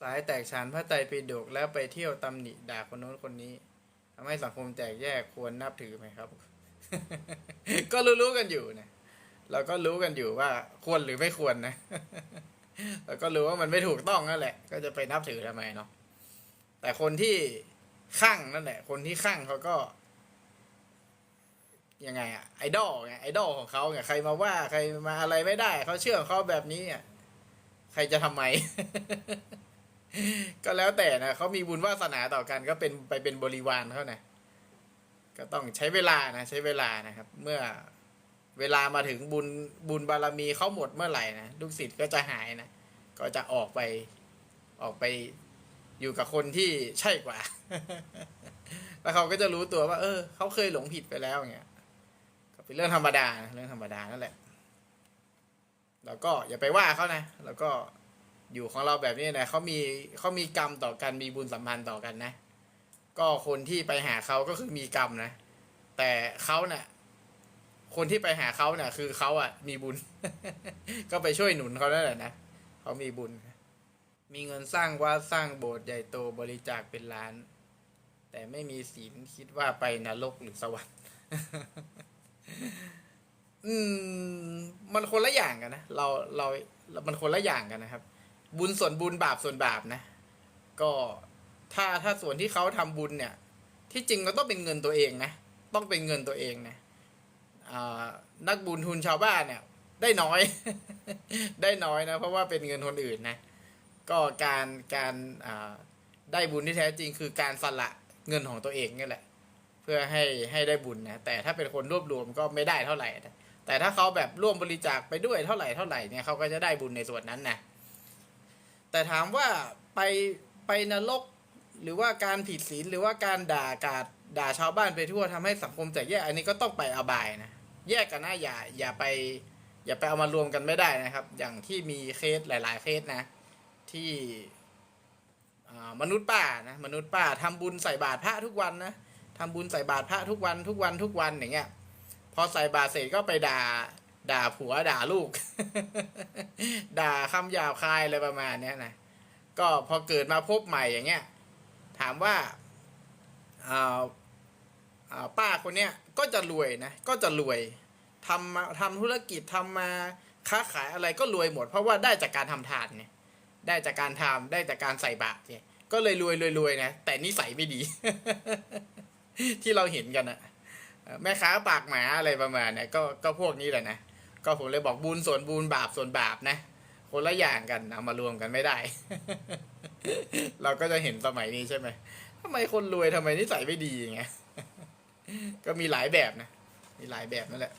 สายแตกฉานพระไตรปิฎกแล้วไปเที่ยวตำหนิด่าคนโน้นคนนี้ทำให้สังคมแตกแยกควรนับถือไหมครับ ก็รู้ๆกันอยู่นะเราก็รู้กันอยู่ว่าควรหรือไม่ควรนะเราก็รู้ว่ามันไม่ถูกต้องนั่นแหละ ก็จะไปนับถือทำไมเนาะแต่คนที่ข้างนั่นแหละ คนที่ข้างเขาก็ยังไงอะไอดอลไงไอดอลของเขาไงใครมาว่าใครมาอะไรไม่ได้ เขาเชื่อเขาแบบนี้อะใครจะทำไม ก็แล้วแต่นะเขามีบุญวาสนาต่อกันก็เป็นไปเป็นบริวารเขานะก็ต้องใช้เวลานะใช้เวลานะครับ เมื่อเวลามาถึงบุญบุญบารมีเขาหมดเมื่อไหร่นะลูกศิษย์ก็จะหายนะก็จะออกไปออกไปอยู่กับคนที่ใช่กว่า แล้วเขาก็จะรู้ตัวว่า เออเขาเคยหลงผิดไปแล้วเงี้ยก็เป็นเรื่องธรรมดานะเรื่องธรรมดานั่นแหละ แล้วก็อย่าไปว่าเขานะ แล้วก็ อยู่ของเราแบบนี้นะเขามีเขามีกรรมต่อกันมีบุญสัมพันธ์ต่อกันนะ ก็คนที่ไปหาเขาก็คือมีกรรมนะ แต่เขาเนะ่ะคนที่ไปหาเขาเนะ่ะ คือเขาอะ มีบุญ ก็ไปช่วยหนุนเขานั่นแหละนะเขามีบุญ มีเงินสร้างวัดสร้างโบสถ์ใหญ่โตบริจาคเป็นล้าน แต่ไม่มีศีลคิดว่าไปนรกหรือสวรรค์อืม มันคนละอย่างกันนะเราเรา มันคนละอย่างกันนะครับ บุญส่วนบุญบาปส่วนบาปนะ ก็ถ้าถ้าส่วนที่เขาทำบุญเนี่ย ที่จริงก็ต้องเป็นเงินตัวเองนะ ต้องเป็นเงินตัวเองนะนักบุญทุนชาวบ้านเนี่ย ได้น้อย ได้น้อยนะ เพราะว่าเป็นเงินคนอื่นนะ ก็การการได้บุญที่แท้จริงคือการสละเงินของตัวเองนี่แหละ เพื่อให้ให้ได้บุญนะ แต่ถ้าเป็นคนรวบรวมก็ไม่ได้เท่าไหร่นะแต่ถ้าเขาแบบร่วมบริจาคไปด้วยเท่าไหร่เท่าไหร่เนี่ยเขาก็จะได้บุญในส่วนนั้นนะ แต่ถามว่าไปไปนรก หรือว่าการผิดศีลหรือว่าการด่ากาดด่าชาวบ้านไปทั่วทำให้สังคมแตกแยกอันนี้ก็ต้องไปอบายนะแยกกันนะอย่าอย่าไป อย่าไปเอามารวมกันไม่ได้นะครับ อย่างที่มีเคสหลาย ๆ เคสนะ ที่มนุษย์ป้านะมนุษย์ป้าทำบุญใส่บาตรพระทุกวันนะทำบุญใส่บาตรพระทุกวันทุกวันทุกวันอย่างเงี้ยพอใส่บาตรเสร็จก็ไปด่า ด่าผัวด่าลูก ด่าคำหยาบคายอะไรประมาณเนี้ยนะก็พอเกิดมาพบใหม่อย่างเงี้ย ถามว่าอ่าอ่าป้าคนเนี้ยก็จะรวยนะก็จะรวยทำมาทำธุรกิจทำมาค้าขายอะไรก็รวยหมด เพราะว่าได้จากการทำทานเนี่ย ได้จากการทำได้จากการใส่บาตรเนี่ยก็เลยรวยรวยรวยนะแต่นิสัยไม่ดี ที่เราเห็นกันอะแม่ค้าปากหมาอะไรประมาณเนี่ยก็ก็พวกนี้แหละนะ ก็ผมเลยบอกบุญส่วนบุญบาปส่วนบาปนะ คนละอย่างกันเอามารวมกันไม่ได้ เราก็จะเห็นสมัยนี้ใช่ไหมทำไมคนรวยทำไมนิสัยไม่ดีอย่างเงี้ยก็มีหลายแบบนะ มีหลายแบบนั่นแหละ